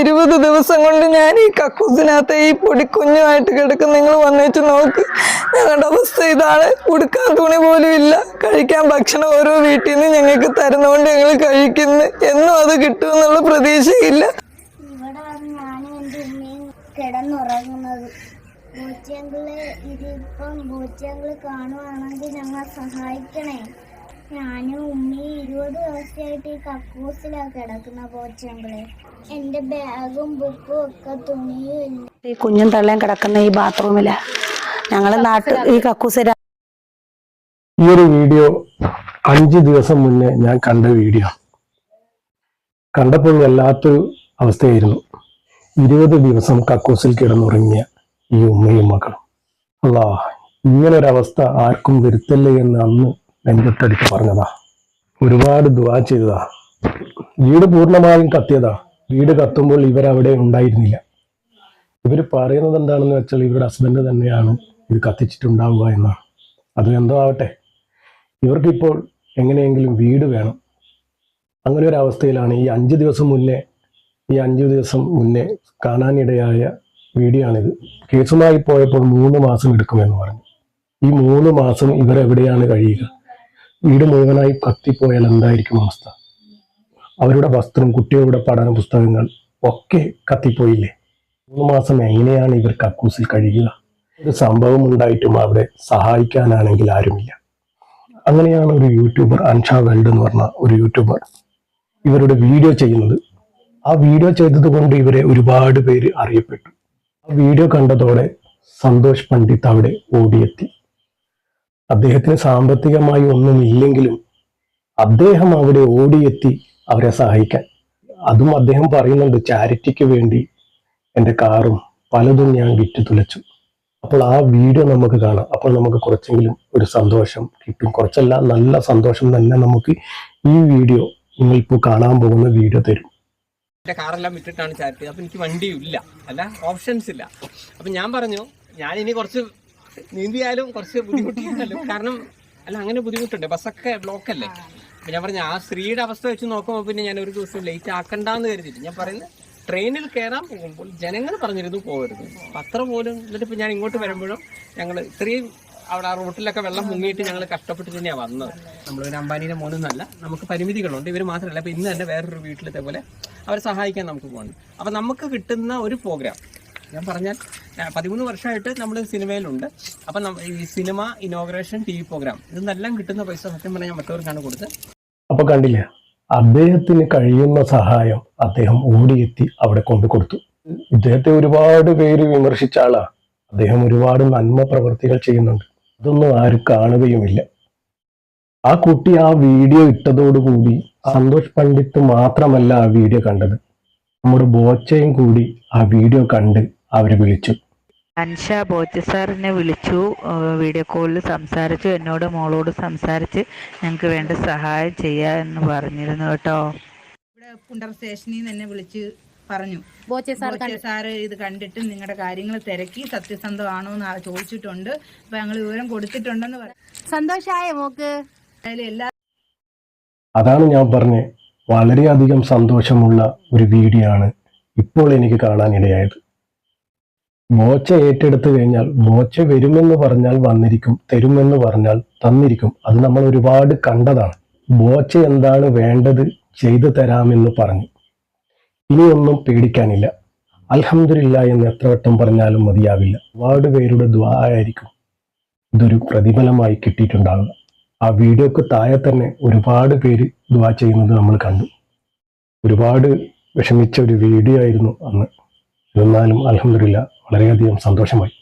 ഇരുപത് ദിവസം കൊണ്ട് ഞാൻ ഈ കക്കൂസിനകത്ത് ഈ പൊടി പൊടിക്കുഞ്ഞുമായിട്ട് കിടക്കും നിങ്ങൾ വന്നേച്ച് നോക്ക്. ഞങ്ങളുടെ അവസ്ഥ ഇതാണ്. ഉടുക്കാൻ തുണി പോലും ഇല്ല. കഴിക്കാൻ ഭക്ഷണം ഓരോ വീട്ടിൽ നിന്ന് ഞങ്ങൾക്ക് തരുന്നതുകൊണ്ട് ഞങ്ങൾ കഴിക്കുന്നു. എന്നും അത് കിട്ടുമെന്നുള്ള പ്രതീക്ഷയില്ല. ഉമ്മയും കിടന്നുറങ്ങുന്നത്. ബൂച്ചങ്കിൾ ഇതിപ്പം ബൂച്ചങ്കിൾ കാണുവാണെങ്കിൽ ഞങ്ങൾ സഹായിക്കണേ. ഞാനും ഉമ്മി ഇരുപത് ദിവസമായിട്ട് ഈ കക്കൂസിലാണ് കിടക്കുന്ന പോച്ചമ്പളെ. എന്റെ ബാഗും ബുക്കും ഒക്കെ തുണിയും ഇല്ല ഈ കുഞ്ഞും തള്ളയും കിടക്കുന്ന ഈ ബാത്റൂമിൽ. ഞങ്ങളെ നാട്ടിൽ ഈ കക്കൂസിൽ ഈ ഒരു വീഡിയോ അഞ്ച് ദിവസം മുന്നേ ഞാൻ കണ്ട വീഡിയോ. കണ്ടപ്പോൾ വല്ലാത്തൊരു അവസ്ഥയായിരുന്നു. ഇരുപത് ദിവസം കക്കൂസിൽ കിടന്നുറങ്ങിയ ഈ ഉമ്മയും മക്കളും അല്ലാ ഇങ്ങനൊരവസ്ഥ ആർക്കും വരുത്തല്ലേ എന്ന് അന്ന് നെഞ്ചത്തടിച്ച് പറഞ്ഞതാ. ഒരുപാട് ദുവാ ചെയ്തതാ. വീട് പൂർണമായും കത്തിയതാ. വീട് കത്തുമ്പോൾ ഇവരവിടെ ഉണ്ടായിരുന്നില്ല. ഇവർ പറയുന്നത് എന്താണെന്ന് വെച്ചാൽ ഇവരുടെ ഹസ്ബൻഡ് തന്നെയാണ് ഇത് കത്തിച്ചിട്ടുണ്ടാവുക എന്നാണ് അത് എന്തോ ആവട്ടെ. ഇവർക്കിപ്പോൾ എങ്ങനെയെങ്കിലും വീട് വേണം. അങ്ങനെ ഒരു അവസ്ഥയിലാണ് ഈ അഞ്ച് ദിവസം മുന്നേ ഈ അഞ്ച് ദിവസം മുന്നേ കാണാനിടയായ വീഡിയോ ആണിത് കേസുമായി പോയപ്പോൾ മൂന്ന് മാസം എടുക്കുമെന്ന് പറഞ്ഞു. ഈ മൂന്ന് മാസം ഇവരെവിടെയാണ് കഴിയുക? വീട് മുഴുവനായി കത്തിപ്പോയാൽ എന്തായിരിക്കും അവസ്ഥ? അവരുടെ വസ്ത്രം കുട്ടികളുടെ പഠന പുസ്തകങ്ങൾ ഒക്കെ കത്തിപ്പോയില്ലേ? മൂന്ന് മാസം എങ്ങനെയാണ് ഇവർ കക്കൂസിൽ കഴിയുക? ഒരു സംഭവം ഉണ്ടായിട്ടും അവിടെ സഹായിക്കാനാണെങ്കിൽ ആരുമില്ല. അങ്ങനെയാണ് ഒരു യൂട്യൂബർ അൻഷ വേൾഡ് എന്ന് പറഞ്ഞ ഒരു യൂട്യൂബർ ഇവരുടെ വീഡിയോ ചെയ്യുന്നത്. ആ വീഡിയോ ചെയ്തതുകൊണ്ട് ഇവരെ ഒരുപാട് പേര് അറിയപ്പെട്ടു. ആ വീഡിയോ കണ്ടതോടെ സന്തോഷ് പണ്ഡിറ്റ് അവിടെ ഓടിയെത്തി. അദ്ദേഹത്തിന് സാമ്പത്തികമായി ഒന്നുമില്ലെങ്കിലും അദ്ദേഹം അവിടെ ഓടിയെത്തി അവരെ സഹായിക്കാൻ. അതും അദ്ദേഹം പറയുന്നുണ്ട് ചാരിറ്റിക്ക് വേണ്ടി എന്റെ കാറും പലതും ഞാൻ വിറ്റ് തുലച്ചു. അപ്പോൾ ആ വീഡിയോ നമുക്ക് കാണാം. അപ്പോൾ നമുക്ക് കുറച്ചെങ്കിലും ഒരു സന്തോഷം കിട്ടും. കുറച്ചല്ല നല്ല സന്തോഷം തന്നെ നമുക്ക് ഈ വീഡിയോ നിങ്ങൾ നിങ്ങളിപ്പോൾ കാണാൻ പോകുന്ന വീഡിയോ തരും. എന്റെ കാറെല്ലാം വിട്ടിട്ടാണ് ചാരിറ്റി അപ്പൊ എനിക്ക് വണ്ടിയും ഇല്ല. അല്ല ഓപ്ഷൻസ് ഇല്ല. അപ്പൊ ഞാൻ പറഞ്ഞു ഞാൻ ഇനി കുറച്ച് നീന്തിയാലും കുറച്ച് ബുദ്ധിമുട്ടിയാലും. കാരണം അല്ല അങ്ങനെ ബുദ്ധിമുട്ടുണ്ട്. ബസ്സൊക്കെ ബ്ലോക്ക് അല്ലേ? അപ്പൊ ഞാൻ പറഞ്ഞ ആ സ്ത്രീയുടെ അവസ്ഥ വെച്ച് നോക്കുമ്പോൾ പിന്നെ ഞാൻ ഒരു ദിവസം ലേറ്റ് ആക്കണ്ടെന്ന് കരുതിയിട്ട് ഞാൻ പറയുന്നത് ട്രെയിനിൽ കയറാൻ പോകുമ്പോൾ ജനങ്ങൾ പറഞ്ഞിരുന്നു പോകരുത്. അത്ര പോലും എന്നിട്ട് ഇപ്പൊ ഞാൻ ഇങ്ങോട്ട് വരുമ്പോഴും ഞങ്ങൾ ഇത്രയും അവിടെ ആ റോട്ടിലൊക്കെ വെള്ളം മുങ്ങിയിട്ട് ഞങ്ങൾ കഷ്ടപ്പെട്ട് തന്നെയാണ് വന്നത്. നമ്മളൊരു അമ്പാനിയുടെ മോനൊന്നല്ല നമുക്ക് പരിമിതികളുണ്ട്. ഇവർ മാത്രമല്ല ഇപ്പൊ ഇന്ന് തന്നെ വേറൊരു വീട്ടിലത്തെ പോലെ അവരെ സഹായിക്കാൻ നമുക്ക് പോകണം അപ്പൊ നമുക്ക് കിട്ടുന്ന ഒരു പ്രോഗ്രാം ഞാൻ പറഞ്ഞാൽ പതിമൂന്ന് വർഷമായിട്ട് നമ്മൾ സിനിമയിലുണ്ട്. അപ്പം ഈ cinema inauguration T V programme ഇതെല്ലാം കിട്ടുന്ന പൈസ സത്യം പറഞ്ഞാൽ ഞാൻ മറ്റവർക്കാണ് കൊടുത്ത് അപ്പൊ കണ്ടില്ലേ അദ്ദേഹത്തിന് കഴിയുന്ന സഹായം അദ്ദേഹം ഓടിയെത്തി അവിടെ കൊണ്ടു കൊടുത്തു. ഇദ്ദേഹത്തെ ഒരുപാട് പേര് വിമർശിച്ച ആളാ. അദ്ദേഹം ഒരുപാട് നന്മ പ്രവർത്തികൾ ചെയ്യുന്നുണ്ട്. അതൊന്നും ആരും കാണുകയുമില്ല. ആ കുട്ടി ആ വീഡിയോ ഇട്ടതോടുകൂടി സന്തോഷ് പണ്ഡിറ്റ് മാത്രമല്ല ആ വീഡിയോ കണ്ടത്. നമ്മുടെ ബോച്ചയും കൂടി ആ വീഡിയോ കണ്ട് അവരെ വിളിച്ചു. അൻഷ ബോച്ച സാറിനെ വിളിച്ചു. വീഡിയോ കോളിൽ സംസാരിച്ചു. എന്നോട് മോളോട് സംസാരിച്ച് ഞങ്ങൾക്ക് വേണ്ട സഹായം ചെയ്യാ എന്ന് പറഞ്ഞിരുന്നു കേട്ടോ. ഇവിടെ കുണ്ടർ സ്റ്റേഷനിൽ നിന്ന് എന്നെ വിളിച്ച് പറഞ്ഞു. ബോച്ചെ സാറ് ഇത് കണ്ടിട്ട് നിങ്ങളുടെ കാര്യങ്ങൾ തിരക്കി സത്യസന്ധമാണോ എന്ന് ചോദിച്ചിട്ടുണ്ട്. അപ്പൊ ഞങ്ങൾ വിവരം കൊടുത്തിട്ടുണ്ടെന്ന് പറഞ്ഞു സന്തോഷായ മോക്ക്? എല്ലാ അതാണ് ഞാൻ പറഞ്ഞ. വളരെയധികം സന്തോഷമുള്ള ഒരു വീഡിയോ ആണ് ഇപ്പോൾ എനിക്ക് കാണാനിടയായത്. ബോച്ച ഏറ്റെടുത്തു കഴിഞ്ഞാൽ മോച്ച വരുമെന്ന് പറഞ്ഞാൽ വന്നിരിക്കും തരുമെന്ന് പറഞ്ഞാൽ തന്നിരിക്കും. അത് നമ്മൾ ഒരുപാട് കണ്ടതാണ്. മോച്ച എന്താണ് വേണ്ടത് ചെയ്തു തരാമെന്ന് പറഞ്ഞു. ഇനിയൊന്നും പേടിക്കാനില്ല. അലഹമില്ല എന്ന് എത്ര വട്ടം പറഞ്ഞാലും മതിയാവില്ല. ഒരുപാട് പേരുടെ ദ്വാരായിരിക്കും ഇതൊരു പ്രതിഫലമായി കിട്ടിയിട്ടുണ്ടാവുക. ആ വീഡിയോക്ക് താഴെ തന്നെ ഒരുപാട് പേര് ദ്വാ ചെയ്യുന്നത് നമ്മൾ കണ്ടു. ഒരുപാട് വിഷമിച്ച ഒരു വീഡിയോ ആയിരുന്നു അന്ന്. എന്നാലും അലഹമില്ല വളരെയധികം സന്തോഷമായി.